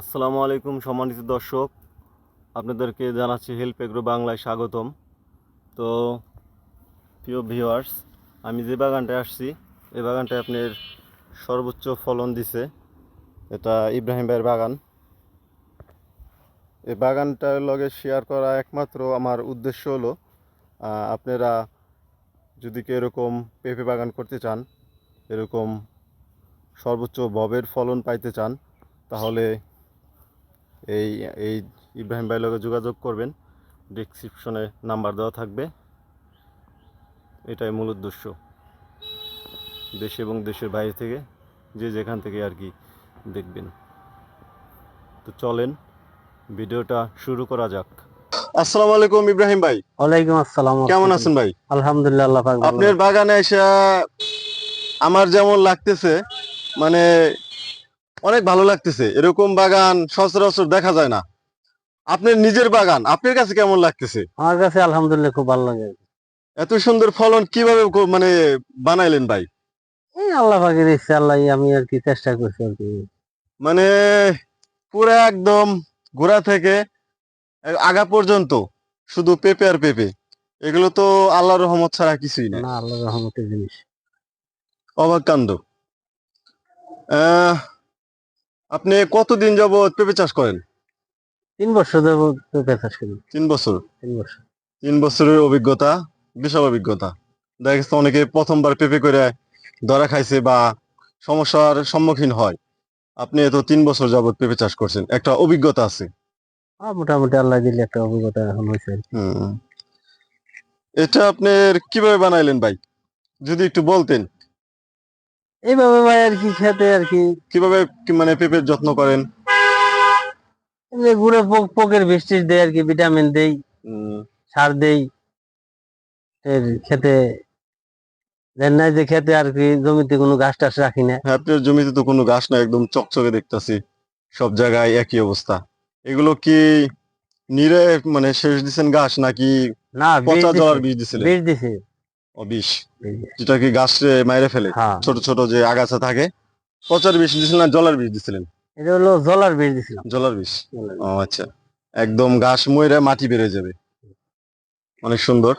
আসসালামু আলাইকুম সম্মানিত দর্শক, আপনাদেরকে জানাচ্ছি হেল্প এগ্রো বাংলায় স্বাগতম। তো, প্রিয় ভিউয়ার্স, আমি যে বাগানটায় আসছি এই বাগানটায় আপনার সর্বোচ্চ ফলন দিছে এটা ইব্রাহিম ভাইয়ের বাগান। এই বাগানটার লগে শেয়ার করা একমাত্র আমার উদ্দেশ্য হলো আপনারা যদি কেউ এরকম পেঁপে বাগান করতে চান, এরকম সর্বোচ্চ ববের ফলন পাইতে চান, তাহলে এই এই ইব্রাহিম ভাইয়ের লগে যোগাযোগ করবেন। ডিসক্রিপশনে নাম্বার দেওয়া থাকবে। এটাই মূল উদ্দেশ্য। দেশ এবং দেশের বাইরে থেকে যে যেখান থেকে আর কি দেখবেন। তো চলেন ভিডিওটা শুরু করা যাক। আসসালামু আলাইকুম ইব্রাহিম ভাই। ওয়ালাইকুম আসসালাম। কেমন আছেন ভাই? আলহামদুলিল্লাহ আল্লাহ পাক আপনার বাগানে এসে আমার যেমন লাগতেছে মানে অনেক ভালো লাগতেছে। এরকম বাগান সচরাচর দেখা যায় না। আপনার নিজের বাগান আপনার কাছে কেমন লাগতেছে? আমার কাছে আলহামদুলিল্লাহ খুব ভালো লাগে। এত সুন্দর ফলন কীভাবে কো- মানে বানাইলেন ভাই? এই আল্লাহ পাকের ইচ্ছা আল্লাহ আমি আর কি চেষ্টা করছি আর কি। মানে পুরো একদম গোড়া থেকে আগা পর্যন্ত শুধু পেঁপে আর পেঁপে। এগুলো তো আল্লাহর রহমত ছাড়া কিছুই না। না আল্লাহ রহমতের জিনিস। অবাক কাণ্ড। আহ, আপনি কতদিন যাবত পেঁপে চাষ করেন? তিন বছর ধরে পেঁপে চাষ করি। তিন বছর? তিন বছর। তিন বছরের অভিজ্ঞতা বিশাল অভিজ্ঞতা। দেখা গেছে অনেকে প্রথমবার পেঁপে করে ধরা খাইছে বা সমস্যার সম্মুখীন হয়। আপনি এত তিন বছর যাবত পেঁপে চাষ করছেন একটা অভিজ্ঞতা আছে? মোটামুটি আল্লাহ দিলে একটা অভিজ্ঞতা এখন হয়েছে। এটা আপনার কীভাবে বানাইলেন ভাই? যদি একটু বলতেন। এইভাবে ভাই আর কি খেতে আর কি। কীভাবে মানে পেঁপের যত্ন করেন? ঘুরে পোক পোকের বৃষ্টি দেয় আর কি ভিটামিন দেই সার দেই। এর খেতে দেন নাই যে খেতে আর কি জমিতে কোনো ঘাস টাস রাখি না। হ্যাঁ আপনার জমিতে তো কোনো ঘাস না একদম চকচকে দেখতাছি। সব জায়গায় একই অবস্থা। এগুলো কি নিরে মানে শেষ দিছেন গাছ নাকি না পচা জলার বীজ দিছিলেন? বীজ দিছি। বিষ। যেটা কি গাছ মাইরে ফেলে। হ্যাঁ। ছোট ছোট যে আগাছা থাকে পচার বিষ দিছিলেন না জলার বীজ দিছিলেন? এটা হলো জলার বীজ দিছিলাম। জলার বিষ? ও আচ্ছা। একদম ঘাস মইরা মাটি বেড়ে যাবে। অনেক সুন্দর।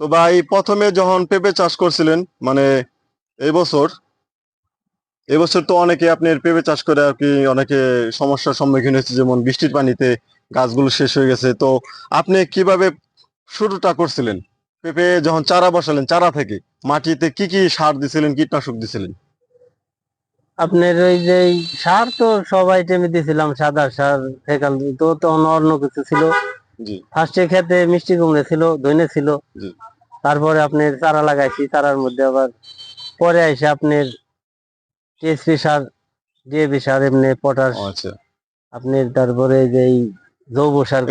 তো ভাই প্রথমে যখন পেঁপে চাষ করছিলেন মানে এবছর এবছর তো অনেকে আপনার পেঁপে চাষ করে আর কি অনেকে সমস্যার সম্মুখীন হয়েছে যেমন বৃষ্টির পানিতে গাছগুলো শেষ হয়ে গেছে। তো আপনি কীভাবে শুরুটা করছিলেন? পেঁপে যখন চারা বসালেন চারা থেকে মাটিতে কি কি সার দিছিলেন কীটনাশক দিছিলেন? আপনার ওই যে সার তো সব আইটেমে দিছিলাম সাদা সার ফেকাল তো তখন অন্য কিছু ছিল। ফার্স্টে খেতে মিষ্টি কুমড়ে ছিল ধনে ছিল। তারপরে আপনার চারা লাগাইছি চারার মধ্যে আবার পরে আইসে আপনার টিএসপি সার ডিএপি সার এমনি পটাশ। আচ্ছা। তারপরে যে জৈব সার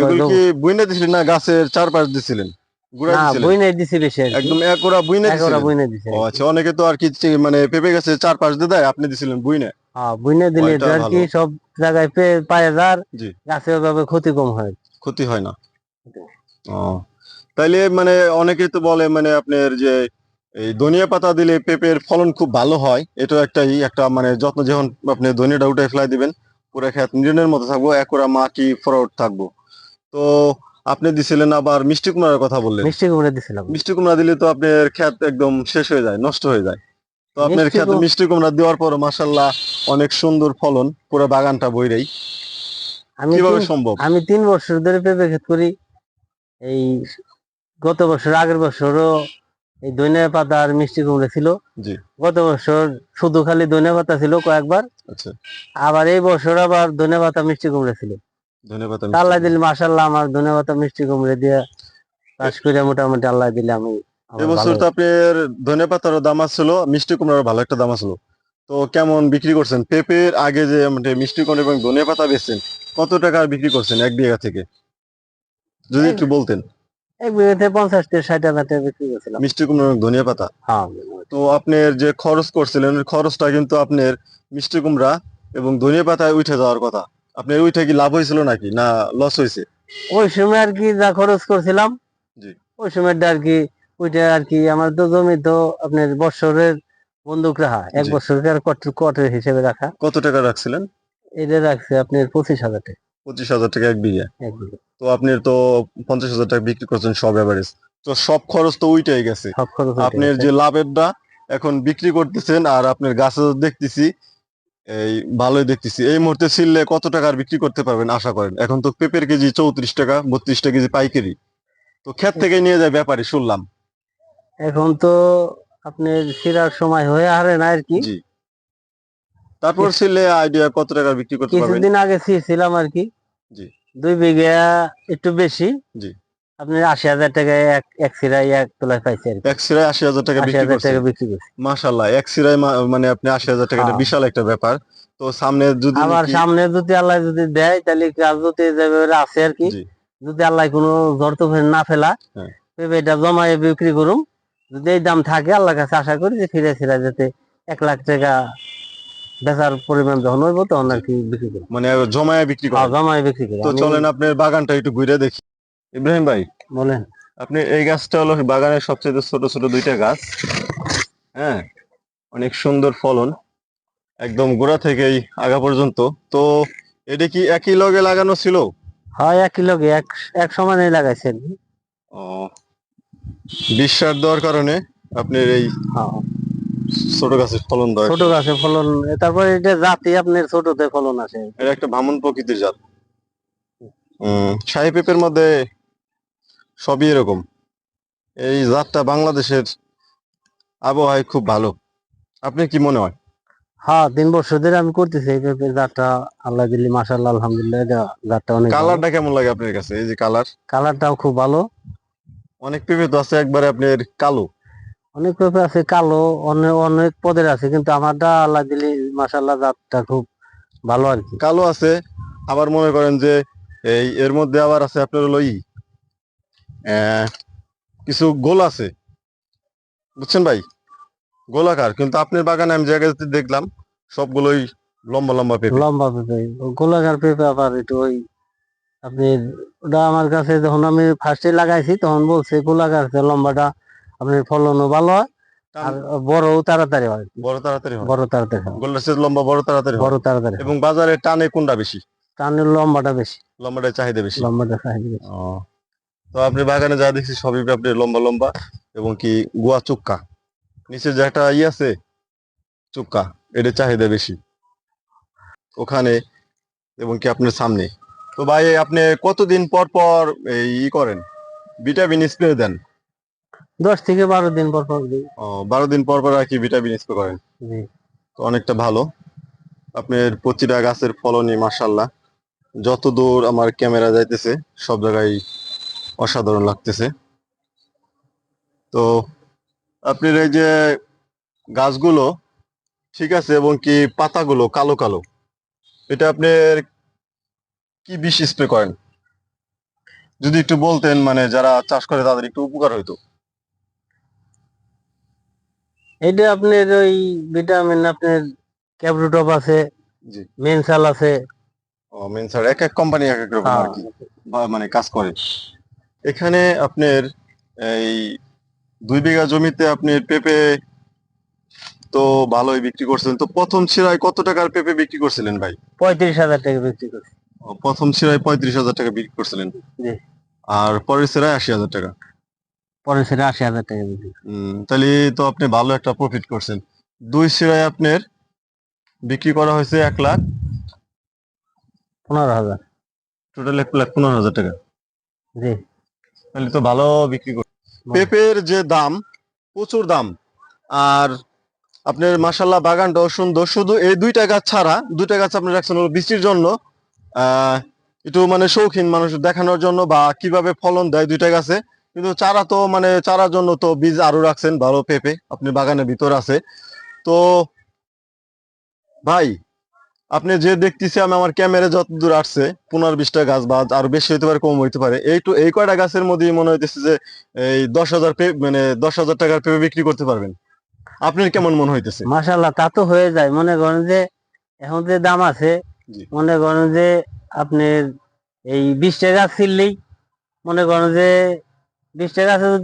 বুইনে দিছিলেন না গাছের চারপাশ দিছিলেন? গুড়া না দিছি বেশি একদম একরা বুইনে একেবারে দিছিলেন বইনে দিছি আচ্ছা অনেকে তো আর কি মানে পেঁপে গাছে চার পাঁচ দিয়ে দেয় আপনি দিছিলেন বুইনে? হ্যাঁ বইনে দিলে আর কি সব জায়গায় পেয়ে যার গাছে ওইভাবে ক্ষতি কম হয়। ক্ষতি হয় না। ও তাইলে মানে অনেকে তো বলে মানে আপনার যে এই ধনিয়া পাতা দিলে পেঁপের ফলন খুব ভালো হয় এটা একটাই একটা মানে যত্ন যখন আপনি ধনিয়াটা উঠে ফেলাই দিবেন পুরো খেত নিরেনের মতো থাকব একরা মাটি ফরওয়ার্ড থাকব। তো আপনি দিছিলেন আবার মিষ্টি কুমড়ার কথা বললেন। মিষ্টি কুমড়ে দিছিলাম। মিষ্টি কুমড়া দিলে তো আপনার ক্ষেত একদম শেষ হয়ে যায় নষ্ট হয়ে যায়। তো আপনার ক্ষেতে মিষ্টি কুমড়া দেওয়ার পর মাসাল্লাহ অনেক সুন্দর ফলন পুরো বাগানটা বইরেই। আমি কীভাবে সম্ভব? আমি তিন বছর ধরে পেঁপে ক্ষেত করি। এই গত বছর আগের বছরও এই ধনিয়া পাতা আর মিষ্টি কুমড়ে ছিল। গত বছর শুধু খালি ধনিয়া পাতা ছিল কয়েকবার। আচ্ছা। আবার এই বছর আবার ধনিয়া পাতা মিষ্টি কুমড়ে ছিল। ধন্যবাদ আল্লাহ দিলে মাসাল্লাহ আমার ধনিয়া পাতা মিষ্টি কুমড়ে দিয়ে চাষ করে মোটামুটি আল্লাহ দিলে আমি এবছর তো আপনার ধনে পাতার দাম ছিল মিষ্টি কুমড়ার ভালো একটা দাম ছিল তো কেমন বিক্রি করছেন? পেঁপের আগে যে মানে মিষ্টি কুমড়া এবং ধনে পাতা বেচছেন কত টাকা বিক্রি করছেন এক বিঘা থেকে? যদি একটু বলতেন। এক বিঘাতে পঞ্চাশ থেকে ষাট হাজার টাকা বিক্রি করছিলাম। মিষ্টি কুমড়া এবং ধনিয়া পাতা হ্যাঁ। তো আপনার যে খরচ করছিলেন খরচটা কিন্তু আপনার মিষ্টি কুমড়া এবং ধনিয়া পাতায় উঠে যাওয়ার কথা। আপনার ওইটা কি লাভ হয়েছিল নাকি? না লস হয়েছে? ওই সময় আর কি যা খরচ করছিলাম ওই সময়টা আর কি ওইটা আর কি আমার তো জমি তো আপনার বছরের বন্দুক রাখা এক বছরের কটের হিসেবে রাখা। কত টাকা রাখছিলেন? এটা রাখছে আপনার পঁচিশ হাজার টাকা। পঁচিশ হাজার টাকা এক বিঘা। তো আপনি তো পঞ্চাশ হাজার টাকা বিক্রি করছেন সব এভারেজ তো সব খরচ তো উইটাই গেছে। সব খরচ ওইটাই আপনার। যে লাভেরটা এখন বিক্রি করতেছেন আর আপনার গাছে দেখতেছি এই ভালোই দেখতেছি। এই মুহূর্তে ছিললে কত টাকার বিক্রি করতে পারবেন আশা করেন? এখন তো পেঁপের কেজি চৌত্রিশ টাকা বত্রিশ টাকা কেজি পাইকারি। তো ক্ষেত থেকে নিয়ে যায় ব্যাপারী শুনলাম। এখন তো আপনার সিরার সময় হয়ে হারে না আর কি। জি। তারপর ছিললে আইডিয়া কত টাকার বিক্রি করতে পারবেন? কিছুদিন আগে ছিলাম আর কি। জি। দুই বিঘা একটু বেশি। জি। আপনি আশি হাজার টাকায় এক এক সিরাই এক তোলায় পাইছে আর কি। এক সিরায় আশি হাজার টাকা আশি বিক্রি হাজার করছেন টাকা বিক্রি করছি। মাশাল্লাহ এক সিরায় মা- মানে আপনি আশি হাজার টাকা এটা হ্যাঁ। বিশাল একটা ব্যাপার। তো সামনে যদি আবার নাকি- সামনে যদি আল্লাহ যদি দেয় তাহলে কাজ যদি যেভাবে আছে আর কি জি। যদি আল্লাহ কোনো ঝড় তুফান না ফেলা হ্যাঁ। এটা জমায়ে বিক্রি করুম। যদি এই দাম থাকে আল্লাহর কাছে আশা করি যে ফিরে ফিরে যাতে এক লাখ টাকা বেচার পরিমাণ যখন হইব তখন আর কি বিক্রি করুম। মানে জমায় বিক্রি করেন। জমায়ে বিক্রি করি। তো আমি- চলেন আপনার বাগানটা একটু ঘুরে দেখি। ইব্রাহিম ভাই বলেন। আপনি এই গাছটা হলো বাগানের সবচেয়ে ছোট ছোট দুইটা গাছ হ্যাঁ? অনেক সুন্দর ফলন একদম গোড়া থেকেই আগা পর্যন্ত। তো এটা কি একই লগে লাগানো ছিল? হয় একই লগে এক এক সমানে লাগাইছেন। ও বিশ্বাস দেওয়ার কারণে আপনার এই হ্যাঁ। ছোট গাছের ফলন দেয় ছোট গাছে ফলন তারপর এটা জাতি আপনার ছোটতে ফলন আসে এটা একটা ভামন প্রকৃতির জাত। শাহী পেঁপের মধ্যে সবই এরকম। এই জাতটা বাংলাদেশের আবহাওয়ায় খুব ভালো। আপনি কি মনে হয়? হ্যাঁ তিন বছর ধরে আমি করতেছি এই জাতটা। আল্লাহ দিল্লি মাসাল্লাহ আলহামদুলিল্লাহ জাতটা অনেক কালারটা কেমন লাগে আপনার কাছে? এই যে কালার? কালারটাও খুব ভালো। অনেক পেঁপে তো আছে একবারে আপনার কালো। অনেক পেঁপে আছে কালো অনেক অনেক পদের আছে কিন্তু আমারটা আল্লাহ দিল্লি মাসাল্লাহ জাতটা খুব ভালো আর কি। কালো আছে আবার মনে করেন যে এই এর মধ্যে আবার আছে আপনার হলো ই। কিছু গোল আছে। বুঝছেন ভাই? গোলাকার। কিন্তু আপনার বাগানে আমি জায়গাতে দেখলাম সবগুলোই লম্বা লম্বা পেঁপে। লম্বা পেঁপে। গোলাকার পেঁপে আবার একটু ওই আপনি ওটা আমার কাছে যখন আমি ফার্স্টে লাগাইছি তখন বলছে গোলাকার লম্বাটা আপনার ফলনও ভালো হয় আর বড়ও তাড়াতাড়ি হয়। বড় তাড়াতাড়ি হয়। বড় তাড়াতাড়ি হয়। গোল্ডার চেয়ে লম্বা বড় তাড়াতাড়ি বড় তাড়াতাড়ি এবং বাজারে টানে কোনটা বেশি? টানের লম্বাটা বেশি। লম্বাটা চাহিদা বেশি। লম্বাটা চাহিদা বেশি। তো আপনি বাগানে যা দেখছি সবই আপনি লম্বা লম্বা এবং কি গোয়া চুক্কা। নিচে যে একটা ই আছে চুক্কা এটার চাহিদা বেশি। ওখানে এবং কি আপনার সামনে। তো ভাই আপনি কতদিন পর পর ই করেন? ভিটামিন স্প্রে দেন? দশ থেকে বারো দিন পর পর ও বারো দিন পর পর আর কি ভিটামিন স্প্রে করেন। তো অনেকটা ভালো। আপনার প্রতিটা গাছের ফলনই মাসাল্লাহ যত দূর আমার ক্যামেরা যাইতেছে সব জায়গায় অসাধারণ লাগতেছে। তো আপনার এই যে গাছগুলো ঠিক আছে এবং কি পাতাগুলো কালো কালো এটা আপনার কি বিষ স্প্রে করেন? যদি একটু বলতেন মানে যারা চাষ করে তাদের একটু উপকার হইতো। এইটা আপনার ওই ভিটামিন আপনার ক্যাবরুটপ আছে জি। মেনসাল আছে। ও মেন স্যার এক এক কোম্পানি এক এক রকম আর হ্যাঁ। কি বা মানে কাজ করে। এখানে আপনার এই দুই বিঘা জমিতে আপনি পেঁপে তো ভালোই বিক্রি করছেন তো প্রথম ছিরায় কত টাকার পেঁপে বিক্রি করছিলেন ভাই? পঁয়ত্রিশ হাজার টাকা বিক্রি করছি। প্রথম ছিরায় পঁয়ত্রিশ হাজার টাকা বিক্রি করছিলেন। আর পরের ছিরায় আশি হাজার টাকা? পরের সেটা আশি হাজার টাকা বিক্রি। তাহলে তো আপনি ভালো একটা প্রফিট করছেন। দুই ছিরায় আপনার বিক্রি করা হয়েছে এক লাখ। পনেরো হাজার। টোটাল এক লাখ পনেরো হাজার টাকা। জি। তাহলে তো ভালো বিক্রি কর পেঁপের যে দাম প্রচুর দাম। আর আপনার মাসাল্লাহ বাগানটাও সুন্দর শুধু এই দুইটা গাছ ছাড়া দুইটা গাছ আপনি রাখছেন হলো বৃষ্টির জন্য। আহ একটু মানে শৌখিন মানুষ দেখানোর জন্য বা কীভাবে ফলন দেয় দুইটা গাছে। কিন্তু চারা তো মানে চারার জন্য তো বীজ আরও রাখছেন ভালো পেঁপে আপনি বাগানের ভিতর আছে। তো ভাই আপনি যে দেখতেছি আমি আমার ক্যামেরা যত দূর আসছে পনেরো বিশটা গাছ বা আরও বেশি হইতে পারে কম হইতে পারে। এইটু এই কয়টা গাছের মধ্যেই মনে হইতেছে যে এই দশ হাজার মানে দশ হাজার টাকার পেপে বিক্রি করতে পারবেন। আপনার কেমন মনে হইতেছে? মাসাল্লাহ তা তো হয়ে যায়। মনে করেন যে এখন যে দাম আছে মনে করেন যে আপনার এই বিশ টাকা ছিললেই মনে করেন যে যদি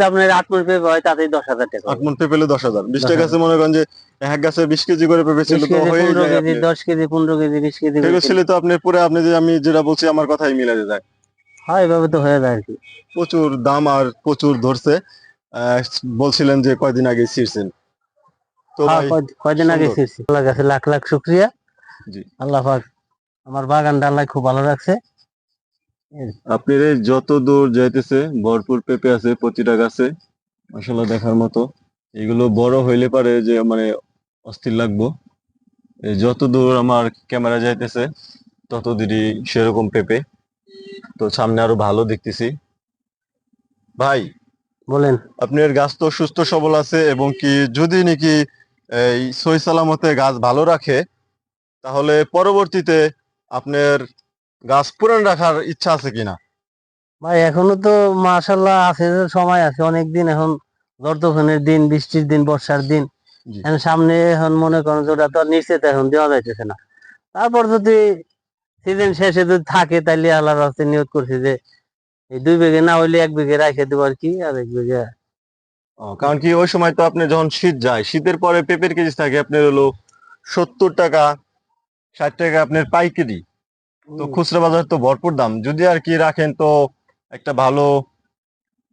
আপনার আট মন পেঁপে হয় তাতেই দশ হাজার টাকা আট মন পেঁপে পেলে দশ হাজার। বিশটা দশ গাছে মনে করেন যে এক গাছে বিশ কেজি করে পেঁপে ছিল তো হয়ে যায় দশ কেজি পনেরো কেজি বিশ কেজি পেঁপে ছিল তো আপনি পুরো আপনি যে আমি যেটা বলছি আমার কথাই মিলে যায়। হয় এভাবে তো হয়ে যায় আর কি। প্রচুর দাম আর প্রচুর ধরছে। বলছিলেন যে কয়দিন আগে ছিঁড়ছেন। তো হ্যাঁ, কয়দিন আগে। ছিঁড়ছি। আল্লাহ কাছে লাখ লাখ শুক্রিয়া। জি। আল্লাহ পাক আমার বাগানটা আল্লাহ খুব ভালো রাখছে। আপনার এই যত দূর যাইতেছে ভরপুর পেঁপে আছে প্রতিটা গাছে আসলে দেখার মতো। এগুলো বড় হইলে পারে যে মানে অস্থির লাগবো। এই যত দূর আমার ক্যামেরা যাইতেছে তত দূরই সেরকম পেঁপে। তো সামনে আরও ভালো দেখতেছি। ভাই বলেন। আপনার গাছ তো সুস্থ সবল আছে এবং কি যদি নাকি এই সই সালামতে গাছ ভালো রাখে তাহলে পরবর্তীতে আপনার গাছ পুরান রাখার ইচ্ছা আছে কিনা? ভাই এখনও তো মাশাল্লাহ আছে যে সময় আছে। অনেক দিন এখন দর্দফনের দিন বৃষ্টির দিন বর্ষার দিন। এখন সামনে এখন মনে করেন যে ওটা তো নিশ্চিত এখন দেওয়া যাইতেছে না। তারপর যদি সিজন শেষে যদি থাকে তাহলে আল্লাহর রাস্তে নিয়োগ করছি যে এই দুই বিঘে না হইলে এক বিঘে রাখে দেবো আর কি আর এক বিঘে। ও, কারণ কি ওই সময় তো আপনি যখন শীত যায় শীতের পরে পেঁপের কেজি থাকে আপনার হলো সত্তর টাকা ষাট টাকা আপনার পাইকারি। তো খুচরা বাজার তো ভরপুর দাম। যদি আর কি রাখেন তো একটা ভালো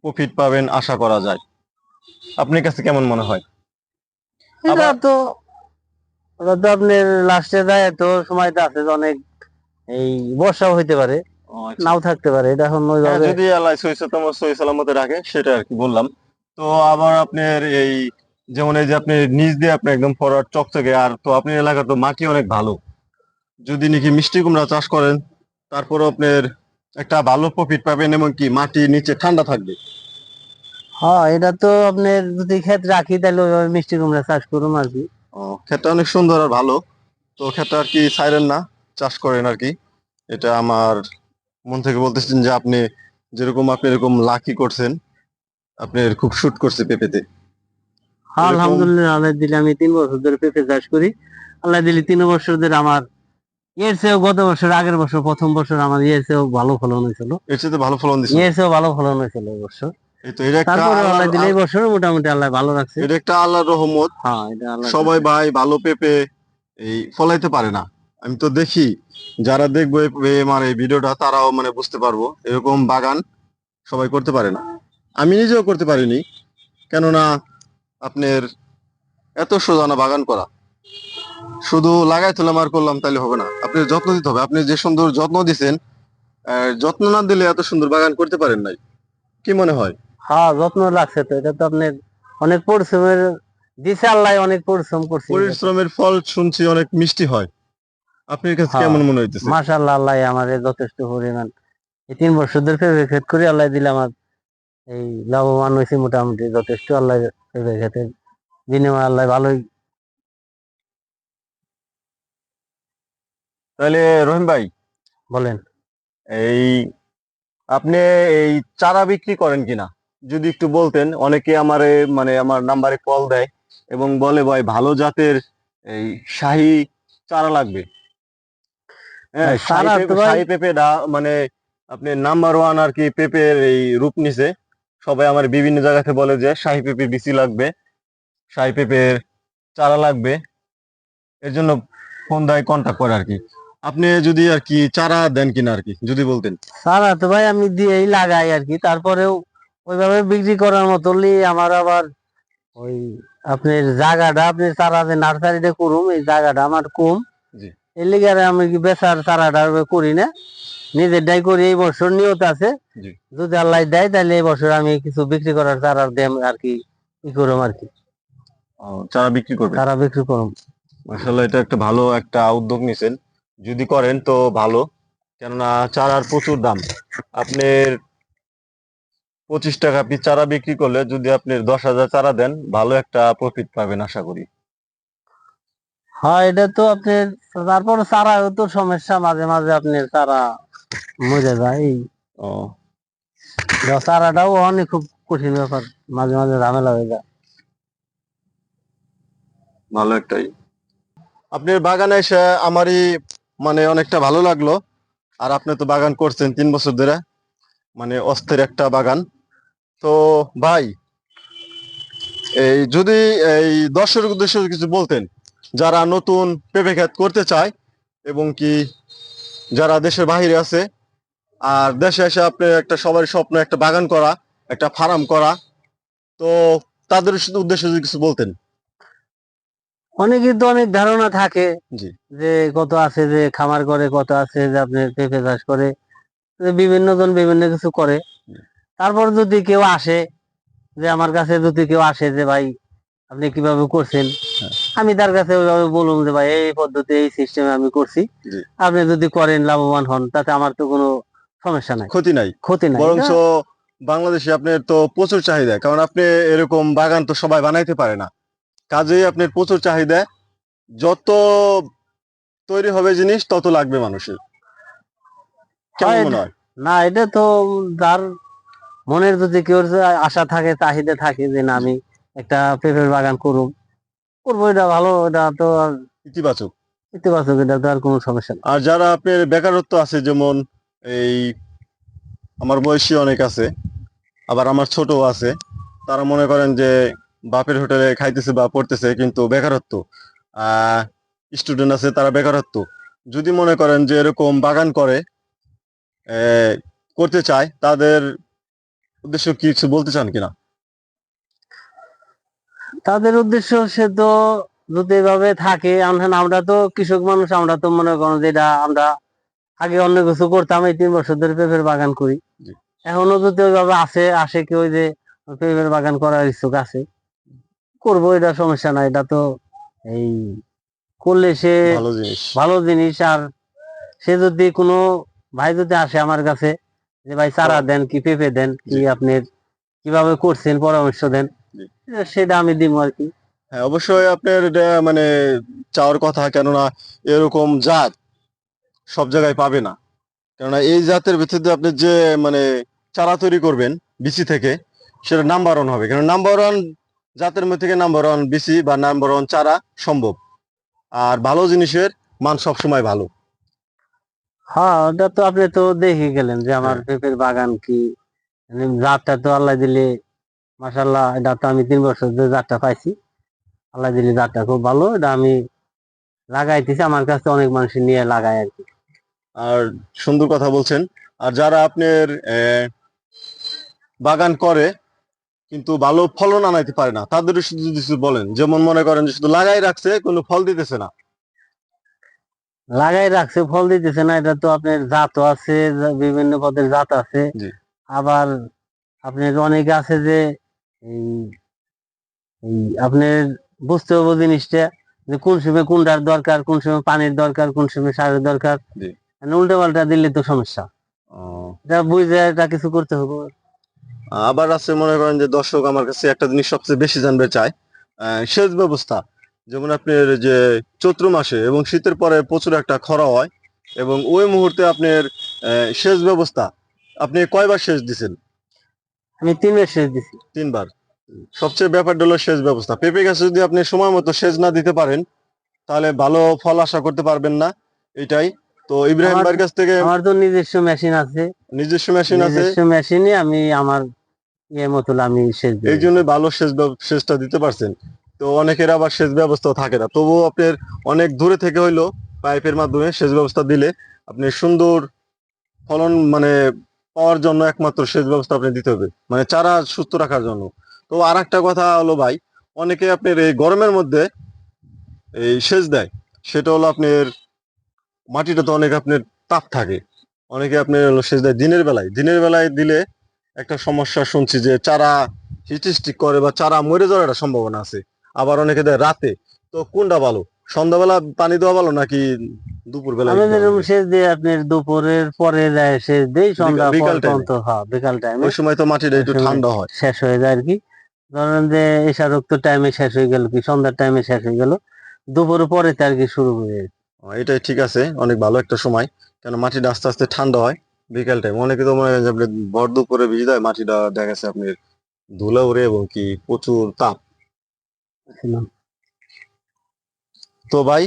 প্রফিট পাবেন আশা করা যায়। আপনার কাছে কেমন মনে হয়? এটা তো ওটা তো আপনার লাস্টে যায় তো সময় তো আছে অনেক এই বর্ষাও হইতে পারে নাও থাকতে পারে। এটা এখন হ্যাঁ, ওইভাবে যদি আল্লাহ সই সালামত সালামতে রাখে সেটা আর কি বললাম। তো আবার আপনার এই যেমন এই যে আপনি নিচ দিয়ে আপনি একদম ফরওয়ার্ড চকচকে আর তো আপনার এলাকা তো মাটি অনেক ভালো। যদি নাকি মিষ্টি কুমড়া চাষ করেন তারপরে আপনার একটা ভালো প্রফিট পাবেন এবং কি মাটি নিচে ঠান্ডা থাকবে। হ্যাঁ এটা তো আপনার যদি ক্ষেত রাখি তাহলে ওইভাবে মিষ্টি কুমড়া চাষ করুন আর কি। ও, ক্ষেতটা অনেক সুন্দর আর ভালো। তো ক্ষেতটা আর কি ছাইরেন না চাষ করেন আর কি। এটা আমার মন থেকে বলতেছেন যে আপনি যেরকম আপনি এরকম লাকি করছেন আপনার খুব শুট করছে পেঁপেতে। হ্যাঁ আলহামদুলিল্লাহ আল্লাহ দিলে আমি তিন বছর ধরে পেঁপে চাষ করি। আল্লাহ দিলে তিন বছর ধরে আমার এর চেয়েও গত বছর আগের বছর প্রথম বছর আমার এর চেয়েও ভালো ফলন হয়েছিল। এর চেয়ে ভালো ফলন দিচ্ছে এর চেয়েও ভালো ফলন হয়েছিল এই বছর। এই মোটামুটি আল্লাহ ভালো রাখছে। এটা একটা আল্লাহর রহমত। হ্যাঁ এটা আল্লাহ সবাই ভাই ভালো পেঁপে এই ফলাইতে পারে না। আমি তো দেখি যারা দেখব আমার এই ভিডিওটা তারাও মানে বুঝতে পারব এরকম বাগান সবাই করতে পারে না। আমি নিজেও করতে পারিনি কেননা আপনার এত সোজা না বাগান করা। শুধু লাগাই তুলাম আর করলাম তাহলে হবে না। আপনি যত্ন দিতে হবে। আপনি যে সুন্দর যত্ন আহ, যত্ন না দিলে এত সুন্দর বাগান করতে পারেন নাই। কি মনে হয়? হ্যাঁ যত্ন লাগছে তো। এটা তো আপনার অনেক পরিশ্রমের দিছে আল্লাহ অনেক পরিশ্রম করছে। পরিশ্রমের ফল শুনছি অনেক মিষ্টি হয়। আপনার কাছে হ্যাঁ। কেমন মনে হইতেছে? মাশাল্লাহ আল্লাহ আমার যথেষ্ট পরিমাণ। এই তিন বছর ধরে পেঁপে ক্ষেত করি আল্লাহ দিলে আমার এই লাভবান হয়েছে মোটামুটি। যথেষ্ট আল্লাহ পেঁপে ক্ষেতের বিনিময়ে আল্লাহ ভালোই তাহলে রহিম ভাই বলেন। এই আপনি এই চারা বিক্রি করেন কিনা? যদি একটু বলতেন অনেকে আমারে মানে আমার নাম্বারে কল দেয় এবং বলে ভাই ভালো জাতের এই শাহী চারা লাগবে। হ্যাঁ হ্যাঁ, শাহী পেঁপে- মানে আপনি নাম্বার ওয়ান আর কি পেঁপের এই রূপ নিছে। সবাই আমার বিভিন্ন জায়গাতে বলে যে শাহী পেঁপে বিচি লাগবে শাহী পেঁপের চারা লাগবে। এর জন্য ফোন দেয় কন্টাক্ট করে আর কি। আপনি যদি আর কি চারা দেন কিনা আর কি যদি বলতেন। চারা তো ভাই আমি দিয়েই লাগাই আর কি তারপরেও ওইভাবে বিক্রি করার মতো আমার আবার ওই আপনার জায়গাটা আপনি চারা যে নার্সারিতে করুম এই জায়গাটা আমার কম। এর লিগে আর আমি কি বেচার চারাটা করি না। নিজেরটাই করি এই বছর নিয়ত আছে। যদি আল্লাহ দেয় তাহলে এই বছর আমি কিছু বিক্রি করার চারা দেম আর কি ই করুম আর কি। চারা বিক্রি করবেন? চারা বিক্রি করুম। মাশাআল্লাহ এটা একটা ভালো একটা উদ্যোগ নিছেন। যদি করেন তো ভালো। কেননা চারার প্রচুর দাম। আপনার পঁচিশ টাকা পিস চারা বিক্রি করলে যদি আপনি দশ হাজার চারা দেন ভালো একটা প্রফিট পাবেন আশা করি। হ্যাঁ এটা তো আপনি তারপর চারাও তো সমস্যা মাঝে মাঝে আপনি চারা মরে যায়। ও। চারাটাও অনেক খুব কঠিন ব্যাপার মাঝে মাঝে ঝামেলা হয়ে যায়। ভালো একটাই। আপনার বাগানে এসে আমারই মানে অনেকটা ভালো লাগল। আর আপনি তো বাগান করছেন তিন বছর ধরে। মানে অস্থির একটা বাগান। তো ভাই, এই যদি এই দর্শক উদ্দেশ্যে কিছু বলতেন, যারা নতুন পেঁপে ক্ষেত করতে চায় এবং কি যারা দেশের বাহিরে আছে, আর দেশে এসে আপনি একটা সবার স্বপ্ন, একটা বাগান করা, একটা ফার্ম করা, তো তাদের উদ্দেশ্যে যদি কিছু বলতেন। অনেকের তো অনেক ধারণা থাকে যে কত আছে যে খামার করে কত আছে যে আপনি পেঁপে চাষ করে বিভিন্ন জন বিভিন্ন কিছু করে। তারপর যদি কেউ আসে যে আমার কাছে যদি কেউ আসে যে ভাই আপনি কীভাবে করছেন? হ্যাঁ। আমি তার কাছে ওইভাবে বলুন যে ভাই এই পদ্ধতি এই সিস্টেমে আমি করছি। আপনি যদি করেন লাভবান হন তাতে আমার তো কোনো সমস্যা নাই। ক্ষতি নাই। ক্ষতি নাই। বরঞ্চ বাংলাদেশে আপনার তো প্রচুর চাহিদা। কারণ আপনি এরকম বাগান তো সবাই বানাইতে পারে না। কাজেই আপনার প্রচুর চাহিদা। যত তৈরি হবে জিনিস তত লাগবে মানুষের। কেমন মনে হয়? না এটা তো যার মনের যদি কেউ আশা থাকে চাহিদা থাকে যে না আমি একটা পেঁপের বাগান করুম করব এটা ভালো এটা তো আর ইতিবাচক। ইতিবাচক এটা তো আর কোনো সমস্যা আর যারা আপনার বেকারত্ব আছে যেমন এই আমার বয়সী অনেক আছে আবার আমার ছোট আছে তারা মনে করেন যে বাপের হোটেলে খাইতেছে বা পড়তেছে কিন্তু বেকারত্ব। আহ স্টুডেন্ট আছে তারা বেকারত্ব। যদি মনে করেন যে এরকম বাগান করে করতে চায় তাদের উদ্দেশ্য কি কিছু বলতে চান কিনা? তাদের উদ্দেশ্য সে তো যদি এভাবে থাকে আমরা তো কৃষক মানুষ আমরা তো মনে করেন যেটা আমরা আগে অন্য কিছু করতাম এই তিন বছর ধরে পেঁপের বাগান করি। এখনও যদি ওইভাবে আসে আসে কেউ যে পেঁপের বাগান করার ইচ্ছুক আছে। করব এটা সমস্যা নাই। এটা তো এই করলে সে ভালো জিনিস। আর সে যদি কোনো ভাই যদি আসে আমার কাছে যে ভাই চারা দেন কি পেঁপে দেন কি আপনি কীভাবে করছেন পরামর্শ দেন সেটা আমি দিব আর কি। হ্যাঁ অবশ্যই আপনার এটা মানে চাওয়ার কথা কেননা এরকম জাত সব জায়গায় পাবে না। কেননা এই জাতের ভিত্তিতে আপনি যে মানে চারা তৈরি করবেন বিসি থেকে সেটা নাম্বার ওয়ান হবে। কেন নাম্বার ওয়ান জাতের মধ্যে থেকে নাম্বার ওয়ান বিসি বা নাম্বার ওয়ান চারা সম্ভব। আর ভালো জিনিসের মান সবসময় ভালো। হ্যাঁ ওটা তো আপনি তো দেখে গেলেন যে আমার হ্যাঁ। পেঁপের বাগান কি? জাতটা তো আল্লাহ দিলে মাসাল্লাহ এটা তো আমি তিন বছর ধরে জাতটা পাইছি। আল্লাহ দিলে জাতটা খুব ভালো এটা আমি লাগাইতেছি আমার কাছে অনেক মানুষ নিয়ে লাগায় আর কি। আর সুন্দর কথা বলছেন। আর যারা আপনার বাগান করে কিন্তু ভালো ফলন আনাইতে পারে না। তাদের শুধু কিছু বলেন যেমন মনে করেন যে শুধু লাগাই রাখছে কোনো ফল দিতেছে না। লাগাই রাখছে ফল দিতেছে না এটা তো আপনার জাতও আছে বিভিন্ন পদের জাত আছে। আবার আপনার অনেকে আছে যে আপনার বুঝতে হবে জিনিসটা যে কোন সময় কোনটার দরকার কোন সময় পানির দরকার কোন সময় সারের দরকার। জি। উল্টা পাল্টা দিলে তো সমস্যা। এটা বুঝে এটা কিছু করতে হবে। আবার আছে মনে করেন যে দর্শক আমার কাছে একটা জিনিস সবচেয়ে বেশি জানতে চায় সেচ ব্যবস্থা। যেমন আপনার যে চৈত্র মাসে এবং শীতের পরে প্রচুর একটা খরা হয় এবং ওই মুহূর্তে আপনার সেচ ব্যবস্থা আপনি কয়বার সেচ দিছেন? আমি তিন মাস সেচ দিছি। তিনবার। সবচেয়ে ব্যাপারটা হলো সেচ ব্যবস্থা। পেঁপে গাছে যদি আপনি সময় মতো সেচ না দিতে পারেন তাহলে ভালো ফল আশা করতে পারবেন না এটাই। তো ইব্রাহিম ভাইয়ের কাছ থেকে আমার তো নিজস্ব মেশিন আছে। নিজস্ব মেশিন আছে। নিজস্ব মেশিনে আমি আমার ইয়ে মতো আমি সেচ এই জন্য ভালো সেচ সেচটা দিতে পারছেন। তো অনেকের আবার সেচ ব্যবস্থা থাকে না। তবুও আপনার অনেক দূরে থেকে হইল পাইপের মাধ্যমে সেচ ব্যবস্থা দিলে আপনি সুন্দর ফলন মানে পাওয়ার জন্য একমাত্র সেচ ব্যবস্থা আপনি দিতে হবে। মানে চারা সুস্থ রাখার জন্য। তো আর একটা কথা হলো ভাই, অনেকে আপনার এই গরমের মধ্যে এই সেচ দেয়। সেটা হলো আপনার মাটিটা তো অনেক আপনার তাপ থাকে। অনেকে আপনার সেচ দেয় দিনের বেলায়। দিনের বেলায় দিলে একটা সমস্যা শুনছি যে চারা হিস্টিক করে বা চারা মরে যাওয়ার একটা সম্ভাবনা আছে। আবার অনেকে দেয় রাতে। তো কোনটা ভালো? সন্ধ্যাবেলা পানি দেওয়া ভালো নাকি দুপুর বেলা আমি যেরকম সেচ দিই আপনার দুপুরের পরে যায় সেচ দিই সন্ধ্যা? পর্যন্ত হ্যাঁ বিকাল টাইমে ওই সময় তো মাটিটা একটু ঠান্ডা হয়। শেষ হয়ে যায় আর কি ধরেন যে এশারোক্ত টাইমে শেষ হয়ে গেল কি সন্ধ্যার টাইমে শেষ হয়ে গেল। দুপুরের পরে আর কি শুরু ও, এটাই ঠিক আছে অনেক ভালো একটা সময়। কেন মাটিটা আস্তে আস্তে ঠান্ডা হয়। বিকাল টাইম অনেকে তো মনে করেন আপনি ভর দুপুরে ভিজে দেয় মাটিটা দেখা যাচ্ছে আপনি ধুলা উড়ে এবং কি প্রচুর তাপ। তো ভাই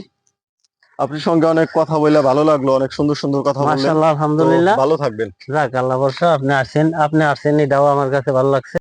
আপনার সঙ্গে অনেক কথা বলে ভালো লাগল অনেক সুন্দর সুন্দর কথা বললেন। মাশাআল্লাহ আলহামদুলিল্লাহ। ভালো থাকবেন। রাখ আল্লাহ বর্ষা আপনি আসেন আপনি আসেন এটাও আমার কাছে ভালো লাগছে।